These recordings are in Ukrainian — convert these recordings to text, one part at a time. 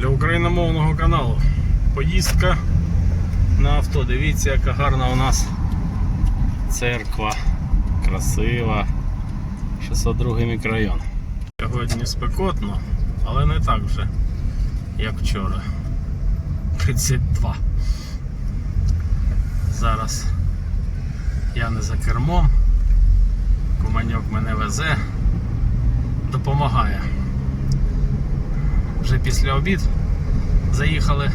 для україномовного каналу. Поїздка на авто. Дивіться, яка гарна у нас церква. Красива. 602 мікрорайон. Сьогодні спекотно, але не так вже, як вчора. 32. Зараз я не за кермом. Куманьок мене везе, допомагає. Вже після обід заїхали.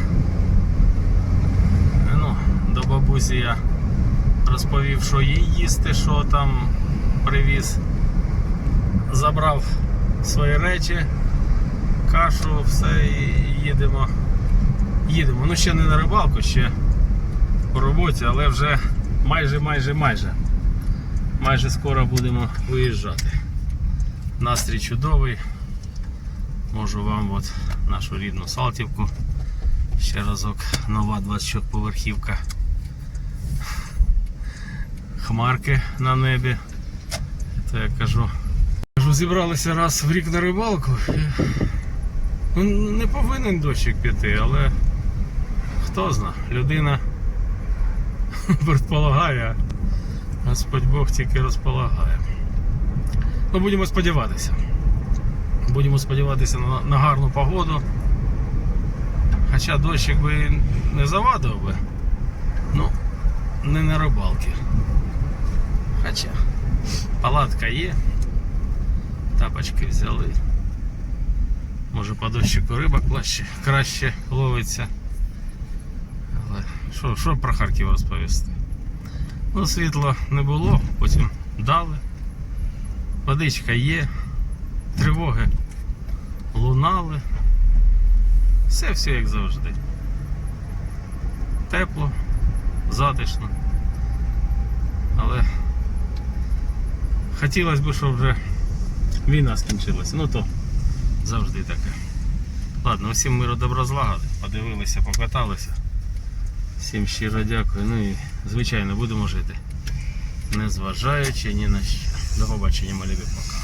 Ну, до бабусі я розповів, що їй їсти, що там привіз. Забрав свої речі, кашу, все і їдемо. Їдемо. Ну ще не на рибалку, ще по роботі, але вже майже, майже, майже. Майже скоро будемо виїжджати. Настрій чудовий. Можу вам от нашу рідну Салтівку. Ще разок нова 24 поверхівка. Хмарки на небі. То я кажу. Кажу, зібралися раз в рік на рибалку. Ну, не повинен дощик піти, але хто зна, людина предполагає, Господь Бог тільки розполагає. Ну, будемо сподіватися. Будемо сподіватися на, на гарну погоду. Хоча дощик би не завадив би. Ну, не на рибалки. Хоча палатка є. Тапочки взяли. Може по дощику риба краще, краще ловиться. Але що, що про Харків розповісти? Ну, світла не було, потім дали. Водичка є, тривоги лунали. Все все як завжди. Тепло, затишно. Але хотілося б, щоб вже війна скінчилася. Ну то завжди таке. Ладно, усім миру добро злагоди. Подивилися, покаталися. Всім щиро дякую. Ну і звичайно будемо жити. Незважаючи ні на що. До побачення, малі пока.